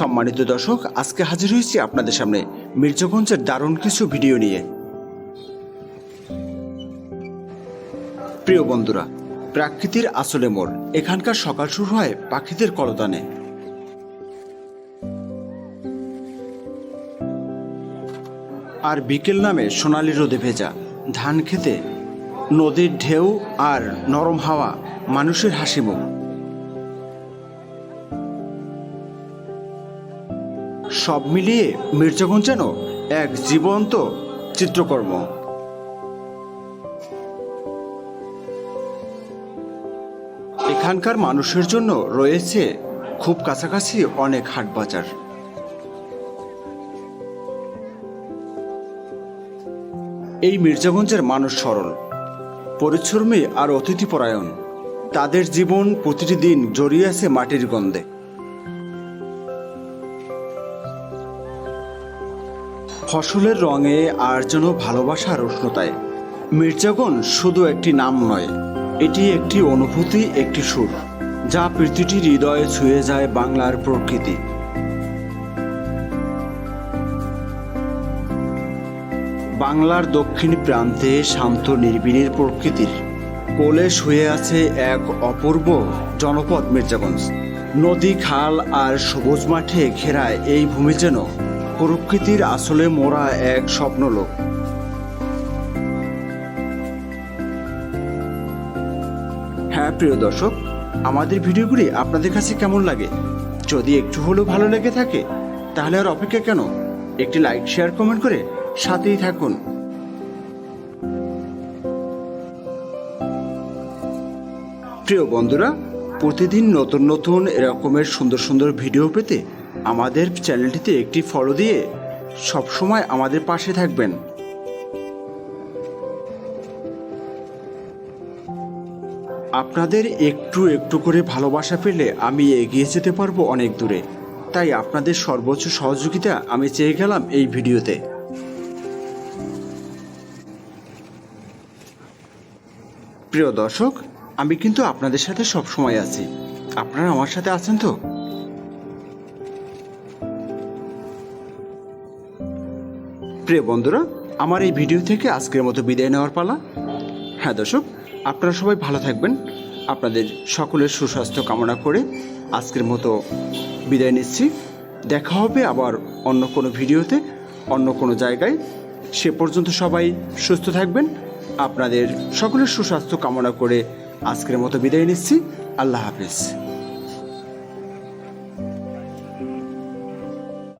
সম্মানিত দর্শক, আজকে হাজির হয়েছি আপনাদের সামনে মির্জাগঞ্জের দারুণ কিছু ভিডিও নিয়ে। প্রিয় বন্ধুরা, প্রাকৃতির আসলে মোড়। এখানকার সকাল শুরু হয় পাখিদের কলতানে আর বিকেল নামে সোনালি রোদে ভেজা ধান খেতে, নদীর ঢেউ আর নরম হাওয়া, মানুষের হাসি মুখ। সব মিলিয়ে মির্জাগঞ্জ যেন এক জীবন্ত চিত্রকর্ম। এখানকার মানুষের জন্য রয়েছে খুব কাছাকাছি অনেক হাট বাজার। এই মির্জাগঞ্জের মানুষ সরল, পরিশ্রমী আর অতিথিপরায়ণ। তাদের জীবন প্রতিটি দিন জড়িয়ে আছে মাটির গন্ধে। ফসলের রঙে আর যেন ভালোবাসার উষ্ণতায়। মির্জাগঞ্জ শুধু একটি নাম নয়, এটি একটি অনুভূতি, একটি সুর, যা প্রতিটি হৃদয়ে ছুঁয়ে যায় বাংলার প্রকৃতি। বাংলার দক্ষিণ প্রান্তে শান্ত নির্বিড়ের প্রকৃতির কোলে শুয়ে আছে এক অপূর্ব জনপদ মির্জাগঞ্জ। নদী, খাল আর সবুজ মাঠে ঘেরা এই ভূমি যেন প্রকৃতির আসলে মোরা এক স্বপ্নলোক। হ্যাঁ প্রিয় দর্শক, আমাদের ভিডিওগুলি আপনাদের কাছে কেমন লাগে? যদি একটু হলেও ভালো লেগে থাকে, তাহলে আর অপেক্ষা কেন? একটি লাইক শেয়ার কমেন্ট করে সাথেই থাকুন। প্রিয় বন্ধুরা, প্রতিদিন নতুন নতুন এরকমের সুন্দর সুন্দর ভিডিও পেতে আমাদের চ্যানেলটিতে একটি ফলো দিয়ে সবসময় আমাদের পাশে থাকবেন। আপনাদের একটু একটু করে ভালোবাসা পেলে আমি এগিয়ে যেতে পারব অনেক দূরে। তাই আপনাদের সর্বোচ্চ সহযোগিতা আমি চেয়ে গেলাম এই ভিডিওতে। প্রিয় দর্শক, আমি কিন্তু আপনাদের সাথে সব সময় আছি। আপনারা আমার সাথে আছেন তো? প্রিয় বন্ধুরা, আমার এই ভিডিও থেকে আজকের মতো বিদায় নেওয়ার পালা। হ্যাঁ দর্শক, আপনারা সবাই ভালো থাকবেন। আপনাদের সকলের সুস্বাস্থ্য কামনা করে আজকের মতো বিদায় নিচ্ছি। দেখা হবে আবার অন্য কোনো ভিডিওতে, অন্য কোনো জায়গায়। সে পর্যন্ত সবাই সুস্থ থাকবেন। আপনাদের সকলের সুস্বাস্থ্য কামনা করে আজকের মতো বিদায় নিচ্ছি। আল্লাহ হাফিজ।